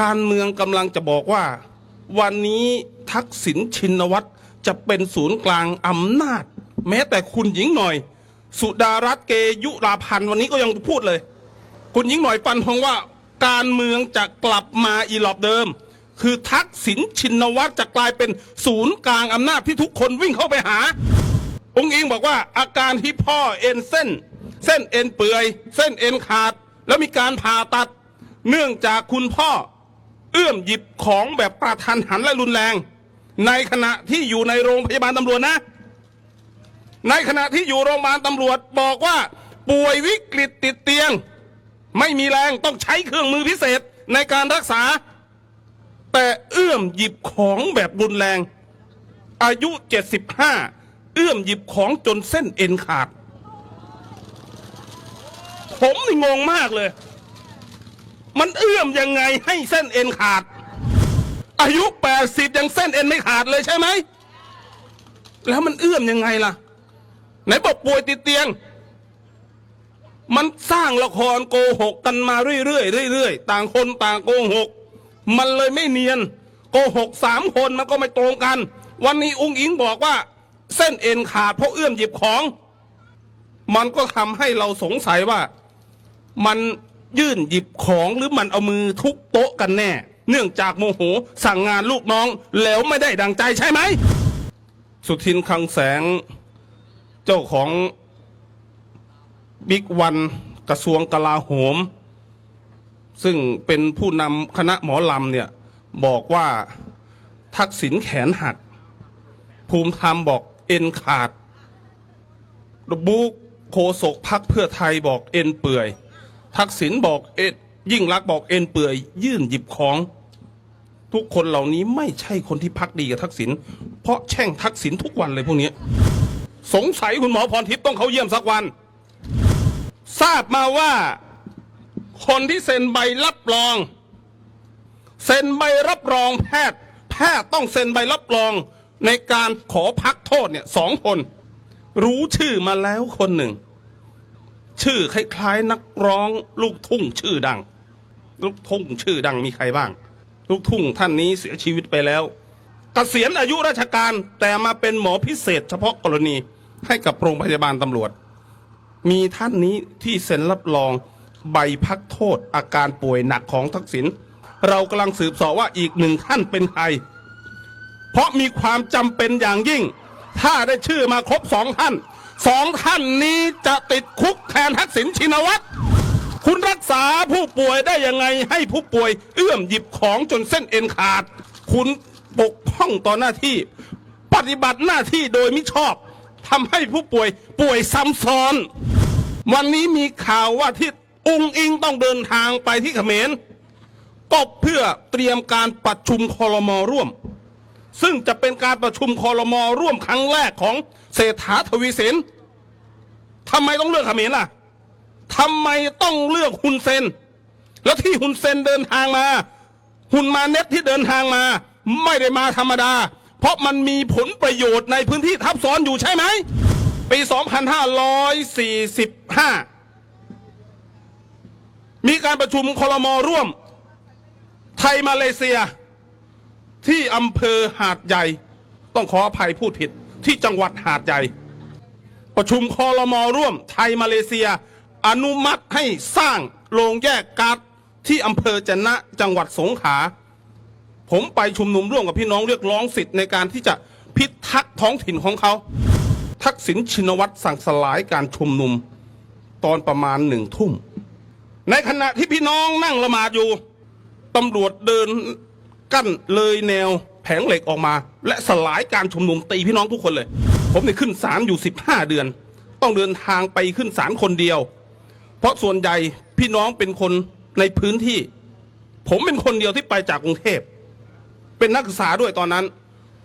การเมืองกำลังจะบอกว่า วันนี้ทักษิณชินวัตรจะเป็นศูนย์กลางอำนาจ แม้แต่คุณหญิงหน่อย สุดารัตน์เกยุราพันธ์วันนี้ก็ยังพูดเลย คุณหญิงหน่อยฟันธงว่าการเมืองจะกลับมาอีหลอบเดิม คือทักษิณชินวัตรจะกลายเป็นศูนย์กลางอำนาจที่ทุกคนวิ่งเข้าไปหา องค์เองบอกว่าอาการที่พ่อเอ็นเส้น เส้นเอ็นเปื่อย เส้นเอ็นขาด แล้วมีการผ่าตัด เนื่องจากคุณพ่อ เอื้อมหยิบของแบบกระทันหันและรุนแรง ในขณะที่อยู่ในโรงพยาบาลตำรวจนะ ในขณะที่อยู่โรงพยาบาลตำรวจบอกว่า ป่วยวิกฤตติดเตียง ไม่มีแรงต้องใช้เครื่องมือพิเศษในการรักษา แต่เอื้อมหยิบของแบบรุนแรง อายุ 75 เอื้อมหยิบของจนเส้นเอ็นขาด ผมนี่งงมากเลย มันเอื้อมยังไงให้เส้นเอ็นขาด อายุ80ยังเส้นเอ็นไม่ขาดเลยใช่ไหม แล้วมันเอื้อมยังไงล่ะ ไหนบอกป่วยติดเตียง มันสร้างละครโกหกกันมาเรื่อยๆเรื่อยๆต่างคนต่างโกหก มันเลยไม่เนียน โกหกสามคนมันก็ไม่ตรงกัน วันนี้อุ้งอิงบอกว่า เส้นเอ็นขาดเพราะเอื้อมหยิบของ มันก็ทำให้เราสงสัยว่ามัน ยื่นหยิบของหรือมันเอามือทุบโต๊ะกันแน่ เนื่องจากโมโหสั่งงานลูกน้องแล้วไม่ได้ดังใจใช่ไหม สุทินคลังแสง เจ้าของบิ๊กวันกระทรวงกลาโหม ซึ่งเป็นผู้นำคณะหมอลำเนี่ยบอกว่าทักษิณแขนหัก ภูมิธรรมบอกเอ็นขาดบุกโคศกพักเพื่อไทยบอกเอ็นเปื่อย ทักษิณบอกเอ็นยิ่งรักบอกเอ็นเปื่อย ยื่นหยิบของ ทุกคนเหล่านี้ไม่ใช่คนที่พักดีกับทักษิณเพราะแช่งทักษิณทุกวันเลยพวกนี้ สงสัยคุณหมอพรทิพย์ต้องเขาเยี่ยมสักวัน ทราบมาว่า คนที่เซ็นใบรับรอง เซ็นใบรับรองแพทย์ แพทย์ต้องเซ็นใบรับรองในการขอพักโทษเนี่ยสองคน รู้ชื่อมาแล้วคนหนึ่ง ชื่อคล้ายๆ นักร้องลูกทุ่งชื่อดัง ลูกทุ่งชื่อดังมีใครบ้าง ลูกทุ่งท่านนี้เสียชีวิตไปแล้วเกษียณอายุราชการแต่มาเป็นหมอพิเศษ เฉพาะกรณีให้กับโรงพยาบาลตำรวจ มีท่านนี้ที่เซ็นรับรองใบพักโทษอาการป่วยหนักของทักษิณเรากำลังสืบสอบว่าอีกหนึ่งท่านเป็นใคร เพราะมีความจำเป็นอย่างยิ่ง ถ้าได้ชื่อมาครบสองท่าน สองท่านนี้จะติดคุกแทนทักษิณชินวัตรคุณรักษาผู้ป่วยได้ยังไงให้ผู้ป่วยเอื้อมหยิบของจนเส้นเอ็นขาด คุณปกป้องต่อหน้าที่ ปฏิบัติหน้าที่โดยมิชอบทำให้ผู้ป่วยป่วยซ้ำซ้อน วันนี้มีข่าวว่าที่องค์อิงต้องเดินทางไปที่เขมรก็เพื่อเตรียมการประชุมคอรมอร่วม ซึ่งจะเป็นการประชุมคอรมอร่วมครั้งแรกของเศรษฐาทวีสิน ทำไมต้องเลือกเขมรล่ะทำไมต้องเลือกฮุนเซน แล้วที่ฮุนเซนเดินทางมาฮุนมาเน็ตที่เดินทางมา ไม่ได้มาธรรมดา เพราะมันมีผลประโยชน์ในพื้นที่ทับซ้อนอยู่ใช่ไหมปี 2545 มีการประชุมคลมร่วม ไทยมาเลเซีย ที่อำเภอหาดใหญ่ ต้องขออภัยพูดผิด ที่จังหวัดหาดใหญ่ ประชุมคอรมอร่วมไทยมาเลเซีย อนุมัติให้สร้างโรงแยกก๊าซที่อำเภอจะนะจังหวัดสงขลาผมไปชุมนุมร่วมกับพี่น้องเรียกร้องสิทธิ์ในการที่จะพิทักษ์ท้องถิ่นของเขา ทักษิณชินวัตรสั่งสลายการชุมนุม ตอนประมาณหนึ่งทุ่ม ในขณะที่พี่น้องนั่งละหมาดอยู่ตำรวจเดินกั้นเลยแนวแผงเหล็กออกมา และสลายการชุมนุมตีพี่น้องทุกคนเลย ผมเนี่ยขึ้นศาลอยู่15เดือน ต้องเดินทางไปขึ้นศาลคนเดียว เพราะส่วนใหญ่พี่น้องเป็นคนในพื้นที่ ผมเป็นคนเดียวที่ไปจากกรุงเทพ เป็นนักศึกษาด้วยตอนนั้น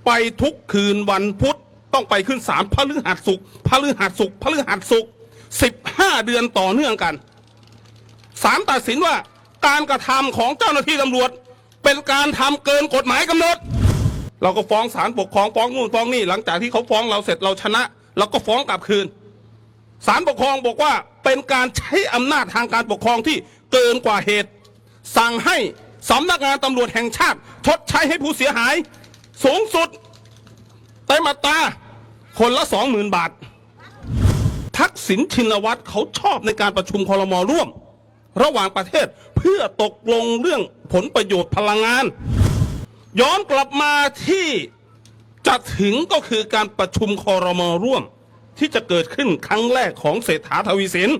ไปทุกคืนวันพุธต้องไปขึ้นศาลพฤหัสสุกร์พฤหัสสุกร์พฤหัสสุกสิบห้าเดือนต่อเนื่องกันศาลตัดสินว่าการกระทำของเจ้าหน้าที่ตำรวจ เป็นการทำเกินกฎหมายกำหนด เราก็ฟ้องศาลปกครองฟ้องนู่นฟ้องนี่หลังจากที่เขาฟ้องเราเสร็จเราชนะเราก็ฟ้องกลับคืนศาลปกครองบอกว่าเป็นการใช้อำนาจทางการปกครองที่เกินกว่าเหตุ สั่งให้สำนักงานตำรวจแห่งชาติชดใช้ให้ผู้เสียหาย สูงสุดเต็มอัตาคนละสองหมื่นบาท ทักษิณชินวัตรเขาชอบในการประชุมคอรมอร่วม ระหว่างประเทศเพื่อตกลงเรื่องผลประโยชน์พลังงาน ย้อนกลับมาที่จะถึงก็คือการประชุมคอรมอร่วม ที่จะเกิดขึ้นครั้งแรกของเศรษฐาทวีสิน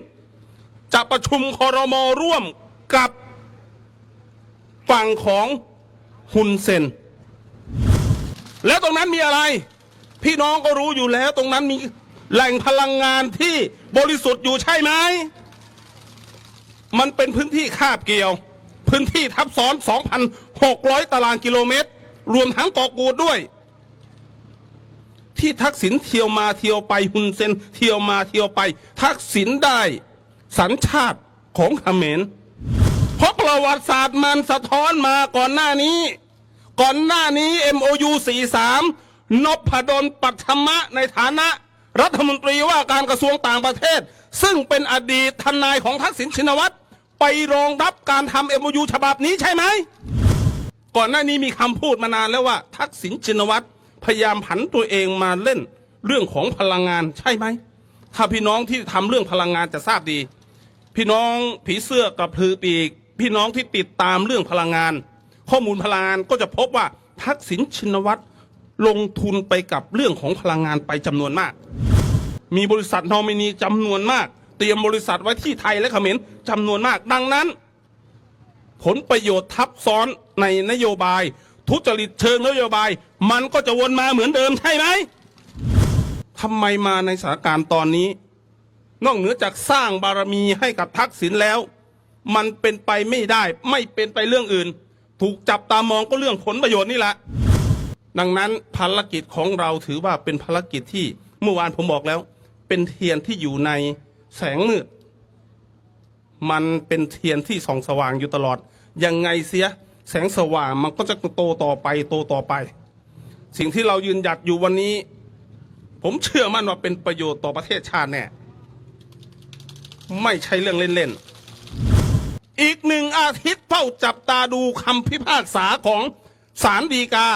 จะประชุมคอรมอร่วมกับฝั่งของฮุนเซน แล้วตรงนั้นมีอะไร พี่น้องก็รู้อยู่แล้วตรงนั้นมีแหล่งพลังงานที่บริสุทธิ์อยู่ใช่ไหม มันเป็นพื้นที่คาบเกี่ยว พื้นที่ทับซ้อน 600 ตารางกิโลเมตร รวมทั้งเกาะกูดด้วย ที่ทักษิณเที่ยวมาเที่ยวไปฮุนเซนเที่ยวมาเที่ยวไป ทักษิณได้สัญชาติของเขมรเพราะประวัติศาสตร์มันสะท้อนมาก่อนหน้านี้ ก่อนหน้านี้ MOU 43 นพดลปัทมะในฐานะ รัฐมนตรีว่าการกระทรวงต่างประเทศ ซึ่งเป็นอดีตทนายของทักษิณชินวัตรไปรองรับการทำ MOU ฉบับนี้ใช่ไหม ก่อนหน้านี้มีคำพูดมานานแล้วว่า ทักษิณชินวัตรพยายามผันตัวเองมาเล่นเรื่องของพลังงานใช่ไหม ถ้าพี่น้องที่ทำเรื่องพลังงานจะทราบดี พี่น้องผีเสื้อกับพือปีก พี่น้องที่ติดตามเรื่องพลังงาน ข้อมูลพลังงานก็จะพบว่าทักษิณชินวัตรลงทุนไปกับเรื่องของพลังงานไปจำนวนมาก มีบริษัทนอมินีจำนวนมาก เตรียมบริษัทไว้ที่ไทยและเขมรจำนวนมาก ดังนั้น ผลประโยชน์ทับซ้อน ในนโยบาย ทุจริตเชิงนโยบาย มันก็จะวนมาเหมือนเดิมใช่ไหมทำไมมาในสถานการณ์ตอนนี้ นอกเหนือจากสร้างบารมีให้กับทักษิณแล้ว มันเป็นไปไม่ได้ ไม่เป็นไปเรื่องอื่น ถูกจับตามองก็เรื่องผลประโยชน์นี่แหละดังนั้นภารกิจของเราถือว่าเป็นภารกิจที่เมื่อวานผมบอกแล้ว เป็นเทียนที่อยู่ในแสงมืดมันเป็นเทียนที่ส่องสว่างอยู่ตลอด ยังไงเสีย แสงสว่างมันก็จะโตต่อไปโตต่อไป สิ่งที่เรายืนหยัดอยู่วันนี้ ผมเชื่อมั่นว่าเป็นประโยชน์ต่อประเทศชาติแน่ไม่ใช่เรื่องเล่นๆ อีกหนึ่งอาทิตย์เฝ้าจับตาดูคำพิพากษาของศาลฎีกา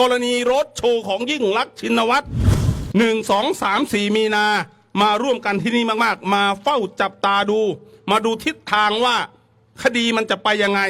กรณีรถโชว์ของยิ่งลักษณ์ชินวัตรหนึ่งสองสามสี่มีนา มาร่วมกันที่นี่มาก ๆ มาเฝ้าจับตาดู มาดูทิศทางว่าคดีมันจะไปยังไง